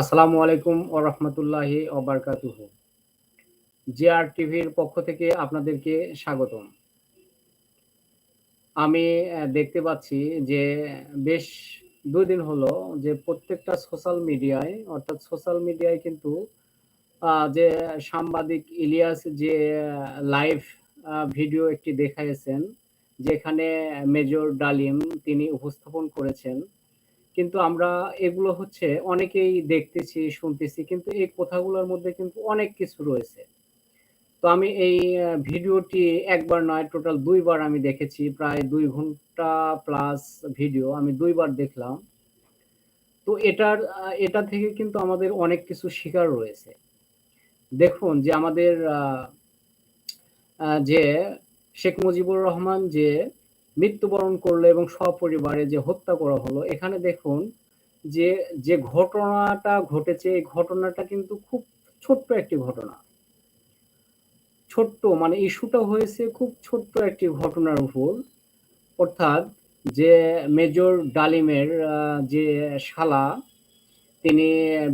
আসসালামু আলাইকুম ওয়া রাহমাতুল্লাহি ওয়া বারাকাতুহু। জিআর টিভির পক্ষ থেকে আপনাদেরকে স্বাগতম। আমি দেখতে পাচ্ছি যে বেশ ২ দিন হলো যে প্রত্যেকটা সোশ্যাল মিডিয়ায় অর্থাৎ সোশ্যাল মিডিয়ায় কিন্তু যে সাংবাদিক ইলিয়াস যে লাইভ ভিডিও একটি দেখাইয়েছেন, যেখানে মেজর ডালিম তিনি উপস্থাপন করেছেন। কিন্তু আমরা এগুলো হচ্ছে অনেকেই দেখতেছি, শুনতেছি কিন্তু এই কথাগুলোর মধ্যে কিন্তু অনেক কিছু রয়েছে। তো আমি এই ভিডিওটি ১ বার নয় টোটাল ২ বার আমি দেখেছি। প্রায় ২ ঘণ্টা প্লাস ভিডিও আমি দুইবার দেখলাম। তো এটার এটা থেকে কিন্তু আমাদের অনেক কিছু শিকার রয়েছে। দেখুন যে আমাদের যে শেখ মুজিবুর রহমান যে মৃত্যুবরণ করল এবং সপরিবারে যে হত্যা করা হলো, এখানে দেখুন যে, যে ঘটনাটা ঘটেছে এই ঘটনাটা কিন্তু খুব ছোট্ট একটি ঘটনা। ছোট্ট মানে ইস্যুটা হয়েছে খুব ছোট্ট একটি ঘটনার উপর। অর্থাৎ যে মেজর ডালিমের যে শালা তিনি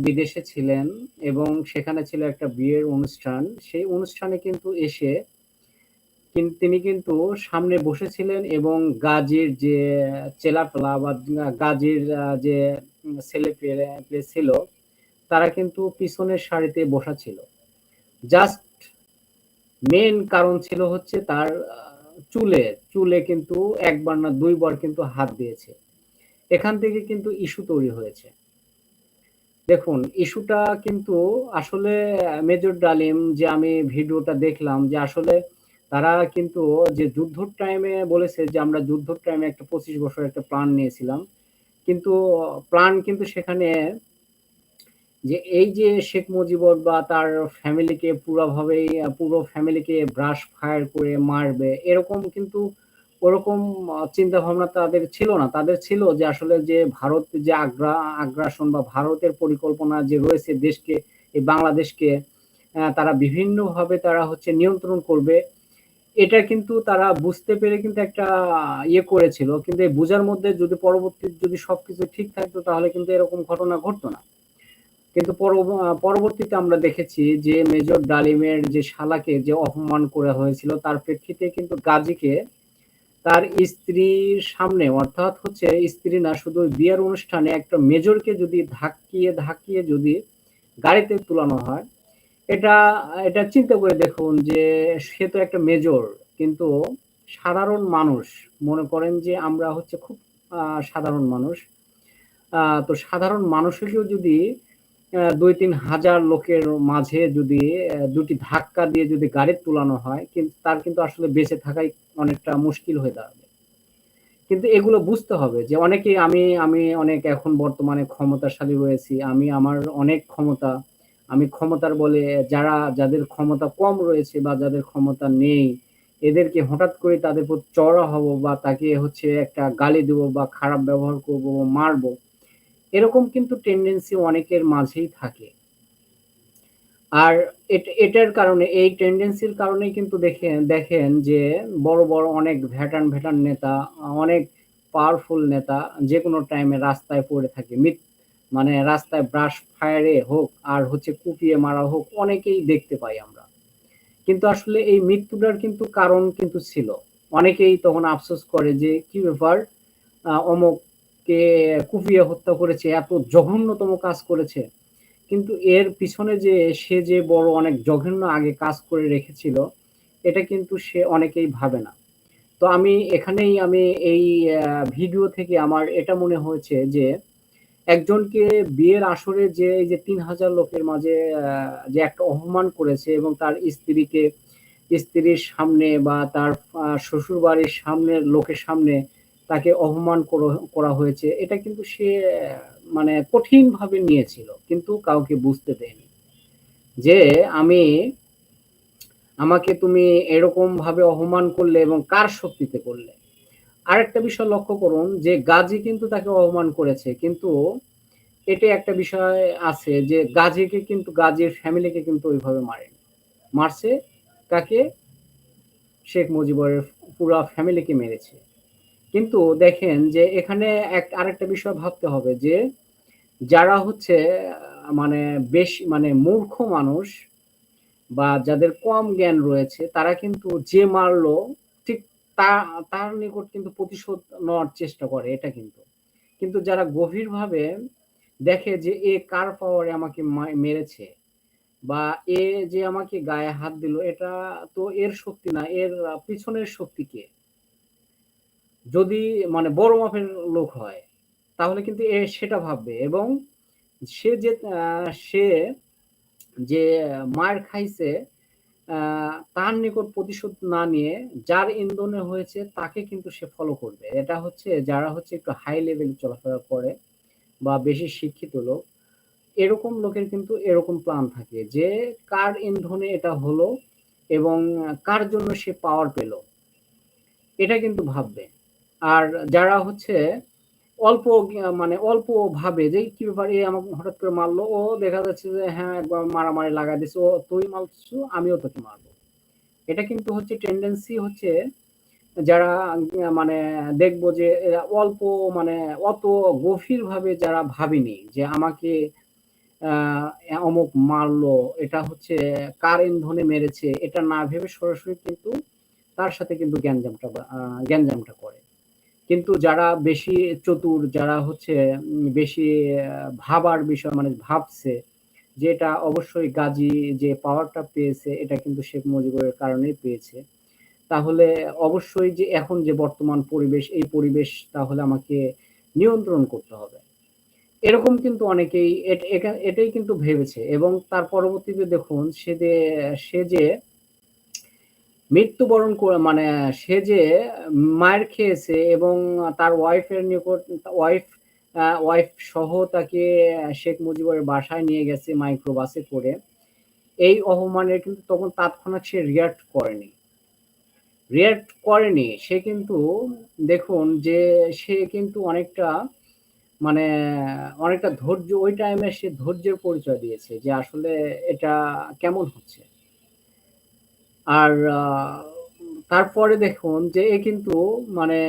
বিদেশে ছিলেন এবং সেখানে ছিল একটা বিয়ের অনুষ্ঠান। সেই অনুষ্ঠানে কিন্তু এসে তিনি কিন্তু সামনে বসেছিলেন এবং গাজীর যে চেলাপেলা বা গাজীর যে ছেলে পেলে ছিল, তারা কিন্তু পিছনের সারিতে বসা ছিল। জাস্ট মেন কারণ ছিল হচ্ছে তার চুলে, চুলে কিন্তু একবার না দুইবার কিন্তু হাত দিয়েছে। এখান থেকে কিন্তু ইস্যু তৈরি হয়েছে। দেখুন ইস্যুটা কিন্তু আসলে মেজর ডালিম যে আমি ভিডিওটা দেখলাম যে আসলে তারা কিন্তু যে যুদ্ধর টাইমে বলেছে যে আমরা যুদ্ধর টাইমে একটা ২৫ বছর একটা প্ল্যান নিয়েছিলাম। কিন্তু প্ল্যান কিন্তু সেখানে যে এই যে শেখ মুজিবুর বা তার ফ্যামিলিকে পুরাভাবেই আ পুরো ফ্যামিলিকে ব্রাশ ফায়ার করে মারবে, এরকম কিন্তু ওরকম চিন্তা ভাবনা তাদের ছিল না। তাদের ছিল যে আসলে যে ভারত, যে আগ্রা, আগ্রাসন বা ভারতের পরিকল্পনা যে রয়েছে দেশকে, এই বাংলাদেশকে তারা বিভিন্নভাবে তারা হচ্ছে নিয়ন্ত্রণ করবে। এটা কিন্তু তারা বুঝতে পেরে কিন্তু একটা ইয়ে করেছিল। কিন্তু এই বুঝার মধ্যে যদি পরবর্তী যদি সবকিছু ঠিক থাকতো তাহলে কিন্তু এরকম ঘটনা ঘটতো না। কিন্তু পরব পরবর্তীতে আমরা দেখেছি যে মেজর ডালিমের যে শালাকে যে অপমান করা হয়েছিল তার প্রেক্ষিতে কিন্তু গাজীকে তার স্ত্রীর সামনে অর্থাৎ হচ্ছে স্ত্রী না শুধু বিয়ের অনুষ্ঠানে একটা মেজরকে যদি ধাক্কিয়ে, ধাক্কিয়ে যদি গাড়িতে তুলানো হয়, এটা এটা চিন্তা করে দেখুন যে সে তো একটা মেজর। কিন্তু সাধারণ মানুষ মনে করেন যে আমরা হচ্ছে খুব সাধারণ মানুষ। তো সাধারণ মানুষেরও যদি অ্যা ২-৩ হাজার লোকের মাঝে যদি দুটি ধাক্কা দিয়ে যদি গাড়ি তুলানো হয়, কিন তার কিন্তু আসলে বেঁচে থাকাই অনেকটা মুশকিল হয়ে দাঁড়াবে। কিন্তু এগুলো বুঝতে হবে যে অনেকেই আমি আমি অনেক এখন বর্তমানে ক্ষমতাশালী রয়েছি। আমি আমার অনেক ক্ষমতা। আমি ক্ষমতার বলে যারা যাদের ক্ষমতা কম রয়েছে বা যাদের ক্ষমতা নেই, এদেরকে হঠাৎ করে তাদের উপর চড়া হব বা তাকে হচ্ছে একটা গালি দিব বা খারাপ ব্যবহার করব মারব। এরকম কিন্তু টেনডেন্সি অনেকের মাঝেই থাকে। আর এট এটার কারণে এই টেন্ডেন্সির কারণেই কিন্তু দেখেন দেখেন যে বড়, বড় অনেক ভেটান, ভেটান নেতা, অনেক পাওয়ারফুল নেতা যেকোনো টাইমে রাস্তায় পড়ে থাকে। মিত মানে রাস্তায় ব্রাশ ফায়ার হোক আর হচ্ছে কুপিয়ে মারা হোক অনেকেই দেখতে পাই আমরা। কিন্তু আসলে এই মৃত্যুটার কিন্তু কারণ কিন্তু ছিল। অনেকেই তখন আফসোস করে যে কি ব্যাপার অমুককে কুপিয়ে হত্যা করেছে, এত জঘন্যতম কাজ করেছে। কিন্তু এর পিছনে যে সে যে বড় অনেক জঘন্য আগে কাজ করে রেখেছিল, এটা কিন্তু সে অনেকেই ভাবে না। তো আমি এখানেই আমি এই ভিডিও থেকে আমার এটা মনে হয়েছে যে একজনকে বিয়ের আসরে যে এই যে ৩০০০ লোকের মাঝে যে একটা অপমান করেছে এবং তার স্ত্রীকে, স্ত্রীর সামনে বা তার আ শ্বশুরবাড়ির সামনের লোকের সামনে তাকে অপমান করা হয়েছে। এটা কিন্তু সে মানে কঠিনভাবে নিয়েছিল। কিন্তু কাউকে বুঝতে দেয়নি। যে আমি, আমাকে তুমি এরকম ভাবে অপমান করলে এবং কার শক্তিতে করলে? আরেকটা বিষয় লক্ষ্য করুন যে গাজী কিন্তু তাকে অপমান করেছে। কিন্তু এটা একটা বিষয় আছে যে গাজীকে কিন্তু, গাজীর ফ্যামিলিকে কিন্তু ওইভাবে মারেনি। মারছে কাকে? শেখ মুজিবুরের পুরা ফ্যামিলিকে মেরেছে। কিন্তু দেখেন যে এখানে এক, আরেকটা বিষয় ভাবতে হবে যে যারা হচ্ছে মানে বেশ মানে মূর্খ মানুষ বা যাদের কম জ্ঞান রয়েছে, তারা কিন্তু যে মারলো তা তার নিকট কিন্তু প্রতিশোধ নেওয়ার চেষ্টা করে এটা কিন্তু। কিন্তু যারা গভীরভাবে দেখে যে এ কার পাওয়ারে আমাকে মেরেছে বা এ যে আমাকে গায়ে হাত দিল এটা তো এর শক্তি না, এর পিছনের শক্তি কে? যদি মানে বড় মাপের লোক হয়, তাহলে কিন্তু এ সেটা ভাববে এবং সে যে সে যে মার খাইছে তার নিকট প্রতিশোধ না নিয়ে যার ইন্ধনে হয়েছে তাকে কিন্তু সে ফলো করবে। এটা হচ্ছে যারা হচ্ছে একটু হাই লেভেলে চলাফেরা করে বা বেশি শিক্ষিত লোক, এরকম লোকের কিন্তু এরকম প্ল্যান থাকে যে কার ইন্ধনে এটা হলো এবং কার জন্য সে পাওয়ার পেল। এটা কিন্তু ভাববে। আর যারা হচ্ছে অল্প মানে অল্প ভাবে যে কি ব্যাপার এ আমাকে হঠাৎ করে মারলো। ও দেখা যাচ্ছে যে হ্যাঁ, একবার মারামারি লাগায় দিছে। ও তুই মারছু, আমিও তোকে মারব। এটা কিন্তু হচ্ছে টেনডেন্সি হচ্ছে যারা মানে দেখব যে অল্প মানে অত গভীরভাবে যারা ভাবেনি যে আমাকে অমুক মারলো, এটা হচ্ছে কার ইন্ধনে মেরেছে, এটা না ভেবে সরাসরি কিন্তু তার সাথে কিন্তু গ্যাঞ্জামটা গ্যাঞ্জামটা করে। কিন্তু যারা বেশি চতুর, যারা হচ্ছে বেশি ভাবার বিষয় মানে ভাবছে যেটা অবশ্যই গাজী যে পাওয়ারটা পেয়েছে এটা কিন্তু শেখ মুজিবুরের কারণেই পেয়েছে। তাহলে অবশ্যই যে এখন যে বর্তমান পরিবেশ, এই পরিবেশ তাহলে আমাকে নিয়ন্ত্রণ করতে হবে। এরকম কিন্তু অনেকেই এটাই কিন্তু ভেবেছে এবং তার পরবর্তীতে দেখুন সে যে সে যে মৃত্যুবরণ করে মানে সে যে মায়ের খেয়েছে এবং তার ওয়াইফ এর নিকট ওয়াইফ ওয়াইফ সহ তাকে শেখ মুজিবের বাসায় নিয়ে গেছে মাইক্রোবাসে করে। এই অপমানের কিন্তু তখন তাৎক্ষণিক সে রিঅ্যাক্ট করেনি। রিঅ্যাক্ট করেনি। সে কিন্তু দেখুন যে সে কিন্তু অনেকটা মানে অনেকটা ধৈর্য, ওই টাইমে সে ধৈর্যের পরিচয় দিয়েছে যে আসলে এটা কেমন হচ্ছে। আর তারপরে দেখুন যে এ কিন্তু মানে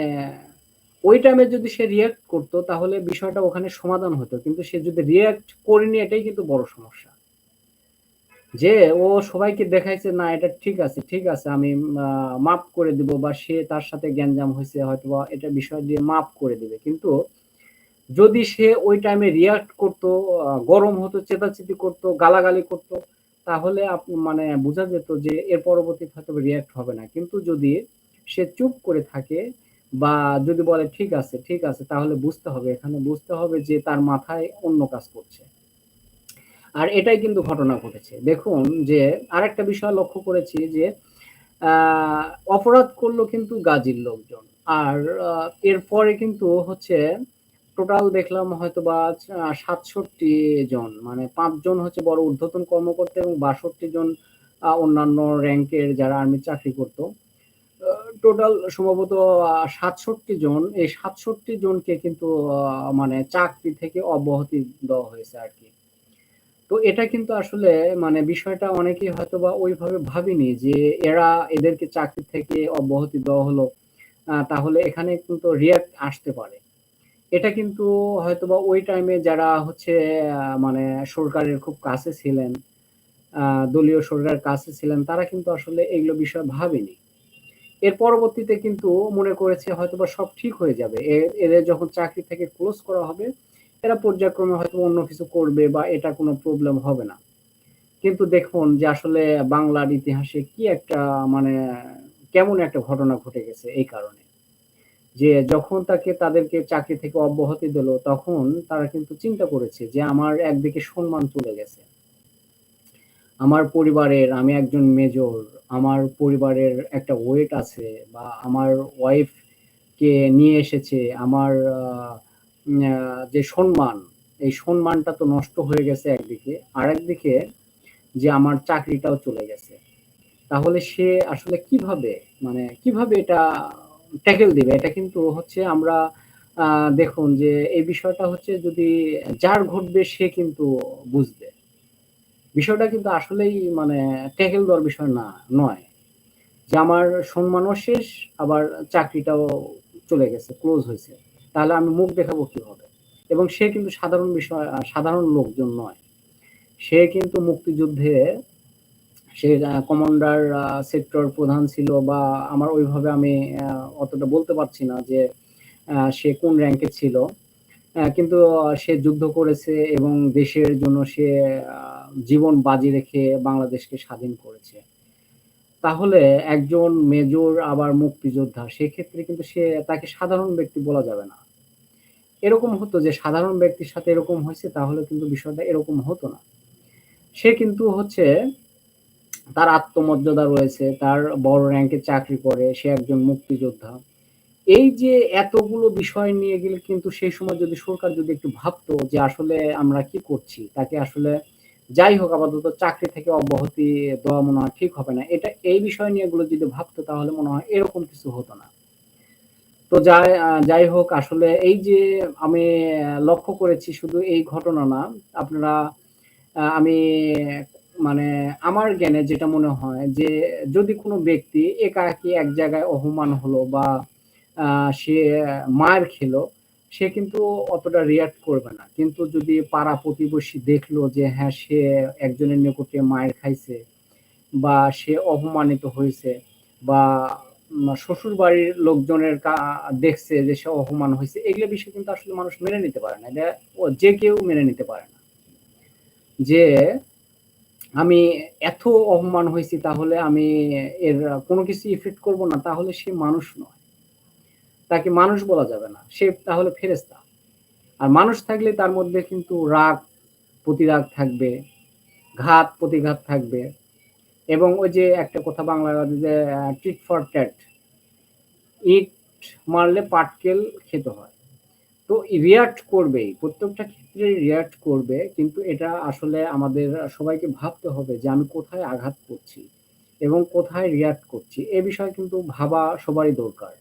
ওই টাইমে যদি সে রিঅ্যাক্ট করত তাহলে বিষয়টা ওখানে সমাধান হতো। কিন্তু সে যদি রিঅ্যাক্ট করেনি এটাই কিন্তু বড় সমস্যা। যে ও সবাইকে দেখাইছে না এটা ঠিক আছে, ঠিক আছে আমি মা মাফ করে দিব বা সে তার সাথে গ্যাঞ্জাম হইছে হয়তোবা এটা বিষয় দিয়ে মাফ করে দিবে। কিন্তু যদি সে ওই টাইমে রিয়াক্ট করতো গরম হতো, চেতাচেতি করতো গালাগালি করত, তাহলে মানে বোঝা যেত যে এর পরবর্তীতে হয়তোবা রিঅ্যাক্ট হবে না। কিন্তু যদি সে চুপ করে থাকে বা যদি বলে ঠিক আছে, ঠিক আছে তাহলে বুঝতে হবে এখানে বুঝতে হবে যে তার মাথায় অন্য কাজ করছে। আর এটাই কিন্তু ঘটনা ঘটেছে। দেখুন যে আরেকটা বিষয় লক্ষ্য করেছি যে অপরাধ করল কিন্তু গাজীর লোকজন। আর এরপরে কিন্তু হচ্ছে টোটাল দেখলাম হয়তোবা আ ৬৭ জন মানে ৫ জন হচ্ছে বড় ঊর্ধ্বতন কর্মকর্তা এবং ৬২ জন অন্যান্য র‍্যাংকের যারা আর্মির চাকরি করত। টোটাল সম্ভবত ৬৭ জন। এই ৬৭ জনকে কিন্তু মানে চাকরি থেকে অব্যাহতি দেওয়া হয়েছে আরকি। তো এটা কিন্তু আসলে মানে বিষয়টা অনেকেই হয়তোবা ওইভাবে ভাবেনি যে এরা এদেরকে চাকরি থেকে অব্যাহতি দেওয়া হলো। তাহলে এখানে কিন্তু রিঅ্যাক্ট আসতে পারে। এটা কিন্তু হয়তোবা ওই টাইমে যারা হচ্ছে মানে সরকারের খুব কাছে ছিলেন, দলীয় সরকারের কাছে ছিলেন তারা কিন্তু আসলে এগুলো বিষয় ভাবেনি। এর পরবর্তীতে কিন্তু মনে করেছে হয়তোবা সব ঠিক হয়ে যাবে। এদের যখন চাকরি থেকে ক্লোজ করা হবে, এরা পর্যায়ক্রমে হয়তো অন্য কিছু করবে বা এটা কোনো প্রবলেম হবে না। কিন্তু দেখুন যে আসলে বাংলার ইতিহাসে কি একটা মানে কেমন একটা ঘটনা ঘটে গেছে এই কারণে। যে যখন তাকে তাদেরকে চাকরি থেকে অব্যাহতি দিল তখন তারা কিন্তু চিন্তা করেছে যে আমার একদিকে সম্মান চলে গেছে। আমার পরিবারের আমি একজন মেজর, আমার পরিবারের একটা ওয়েট আছে বা আমার ওয়াইফ কে নিয়ে এসেছে, আমার যে সম্মান, এই সম্মানটা তো নষ্ট হয়ে গেছে একদিকে। আরেকদিকে যে আমার চাকরিটাও চলে গেছে। তাহলে সে আসলে কীভাবে মানে কীভাবে এটা ট্যাকেল দিবে? এটা কিন্তু হচ্ছে আমরা দেখুন যে এই বিষয়টা হচ্ছে যদি যার ঘটবে সে কিন্তু বুঝবে। বিষয়টা কিন্তু আসলেই মানে ট্যাকেল দেওয়ার বিষয় না নয়। যে আমার সম্মানও শেষ আবার চাকরিটাও চলে গেছে, ক্লোজ হয়েছে তাহলে আমি মুখ দেখাবো কীভাবে? এবং সে কিন্তু সাধারণ বিষয় সাধারণ লোকজন নয়। সে কিন্তু মুক্তিযুদ্ধে সে কমান্ডার সেক্টর প্রধান ছিল বা আমার ওইভাবে আমি অতটা বলতে পারছি না যে সে কোন র্যাঙ্কে ছিল। কিন্তু সে যুদ্ধ করেছে এবং দেশের জন্য সে জীবন বাজি রেখে বাংলাদেশকে স্বাধীন করেছে। তাহলে একজন মেজর আবার মুক্তিযোদ্ধা, সেক্ষেত্রে কিন্তু সে তাকে সাধারণ ব্যক্তি বলা যাবে না। এরকম হতো যে সাধারণ ব্যক্তির সাথে এরকম হয়েছে, তাহলে কিন্তু বিষয়টা এরকম হতো না। সে কিন্তু হচ্ছে তার আত্মমর্যাদা রয়েছে, তার বড় র্যাঙ্কে চাকরি করে, সে একজন মুক্তিযোদ্ধা। এই যে এতগুলো বিষয় নিয়ে গেলে কিন্তু সেই সময় যদি সরকার যদি একটু ভাবতো যে আসলে আমরা কি করছি, তাকে আসলে যাই হোক আপাতত চাকরি থেকে অব্যাহতি দেওয়া মনে হয় ঠিক হবে না। এটা, এই বিষয় নিয়ে এগুলো যদি ভাবতো তাহলে মনে হয় এরকম কিছু হতো না। তো যাই যাই হোক, আসলে এই যে আমি লক্ষ্য করেছি শুধু এই ঘটনা না, আপনারা আমি মানে আমার জ্ঞানে যেটা মনে হয় যে যদি কোনো ব্যক্তি একাকি এক জায়গায় অপমান হলো বা সে মায়ের খেলো, সে কিন্তু অতটা রিয়াক্ট করবে না। কিন্তু যদি পাড়া প্রতিবেশী দেখল যে হ্যাঁ সে একজনের নিকটে মায়ের খাইছে বা সে অপমানিত হয়েছে বা শ্বশুর বাড়ির লোকজনের দেখছে যে সে অপমান হয়েছে, এগুলো বিষয় কিন্তু আসলে মানুষ মেনে নিতে পারে না। যে কেউ মেনে নিতে পারে না। যে আমি এত অপমান হয়েছি তাহলে আমি এর কোনো কিছু ইফেক্ট করব না, তাহলে সে মানুষ নয়। তাকে মানুষ বলা যাবে না, সে তাহলে ফেরেস্তা আর মানুষ থাকলে তার মধ্যে কিন্তু রাগ, প্রতিরাগ থাকবে, ঘাত, প্রতিঘাত থাকবে। এবং ওই যে একটা কথা বাংলা যে টিট ফর ট্যাট ইট মারলে পাটকেল খেতে হয়। তো রিয়াক্ট করবেই প্রত্যেকটা ক্ষেত্রে রিয়াক্ট করবে, কিন্তু এটা আসলে আমাদের সবাইকে ভাবতে হবে যে আমি কোথায় আঘাত করছি এবং কোথায় রিয়াক্ট করছি। এ বিষয়ে কিন্তু ভাবা সবারই দরকার।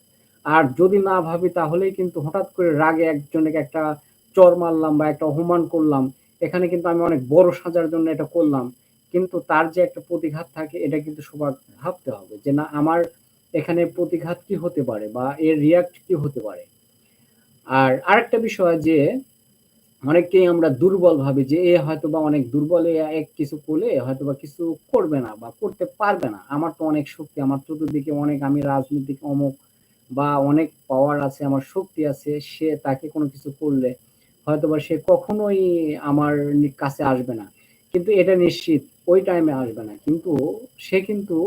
আর যদি না ভাবি, তাহলেই কিন্তু হঠাৎ করে রাগে একজনকে একটা চর মারলাম বা একটা অপমান করলাম, এখানে কিন্তু আমি অনেক বড় সাজার জন্য এটা করলাম, কিন্তু তার যে একটা প্রতিঘাত থাকে, এটা কিন্তু সবার ভাবতে হবে যে না, আমার এখানে প্রতিঘাত কি হতে পারে বা এর রিয়াক্ট কি হতে পারে। আর আরেকটা বিষয় যে, অনেককেই আমরা দুর্বল ভাবি যে, এ হয়তো বা অনেক দুর্বল এক কিছু করলে হয়তো বা কিছু করবে না বা করতে পারবে না। আমার তো অনেক শক্তি, আমার চতুর্দিকে অনেক আমি রাজনীতিক অমুক বা অনেক পাওয়ার আছে, আমার শক্তি আছে, সে তাকে কোনো কিছু করলে হয়তো বা সে কখনোই আমার কাছে আসবে না। কিন্তু এটা নিশ্চিত, ওই টাইমে আসবে না। কিন্তু সে কিন্তু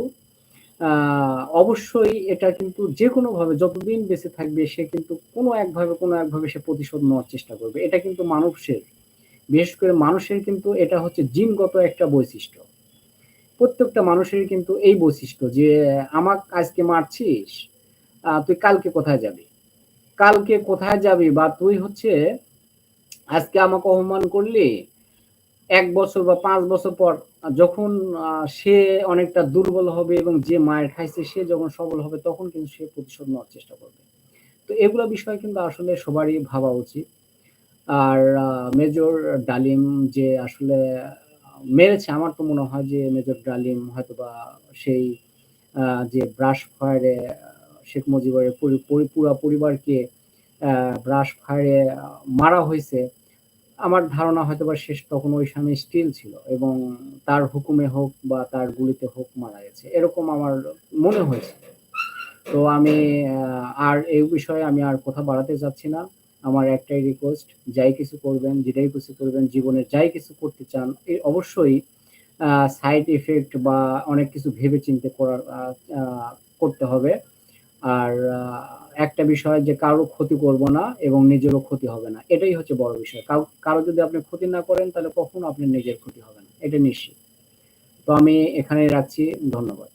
অবশ্যই এটা কিন্তু যে কোনো ভাবে যতদিন বেঁচে থাকবে, সে কিন্তু কোনো একভাবে কোনো একভাবে সে প্রতিশোধ নেওয়ার চেষ্টা করবে। এটা কিন্তু মানুষের, বিশেষ করে মানুষের কিন্তু এটা হচ্ছে জিনগত একটা বৈশিষ্ট্য। প্রত্যেকটা মানুষের কিন্তু এই বৈশিষ্ট্য যে, আমাক আজকে মারছিস? তুই কালকে কোথায় যাবি? কালকে কোথায় যাবি? বা তুই হচ্ছে, আজকে আমাকে অপমান করলি? এক বছর বা পাঁচ বছর পর, যখন সে অনেকটা দুর্বল হবে এবং যে মায়ের খাইছে সে যখন সবল হবে, তখন কিন্তু সে প্রতিশোধ নেওয়ার চেষ্টা করবে। তো এগুলো বিষয় কিন্তু আসলে সবারই ভাবা উচিত। আর মেজর ডালিম যে আসলে, মেরেছে, আমার তো মনে হয় যে মেজর ডালিম হয়তো বা সেই যে ব্রাশ ফায়ারে, শেখ মুজিবের পুরা পরিবারকে ব্রাশ ফায়ারে, মারা হয়েছে। আমার ধারণা হয়তো বা শেষ তখন ওই স্বামী স্টিল ছিল এবং তার হুকুমে হোক বা তার গুলিতে হোক মারা গেছে। এরকম আমার মনে হয়েছে। তো আমি আর এই বিষয়ে আমি আর কথা বাড়াতে যাচ্ছি না। আমার একটাই রিকোয়েস্ট যাই কিছু করবেন, যেটাই কিছু করবেন, জীবনে যাই কিছু করতে চান এই অবশ্যই সাইড এফেক্ট বা অনেক কিছু ভেবে চিন্তে করার করতে হবে। আর একটা বিষয় যে কারও ক্ষতি করব না এবং নিজেরও ক্ষতি হবে না, এটাই হচ্ছে বড় বিষয়। কারও যদি আপনি ক্ষতি না করেন তাহলে কখনো আপনি নিজের ক্ষতি হবে না, এটা নিশ্চিত। তো আমি এখানেই রাখছি, ধন্যবাদ।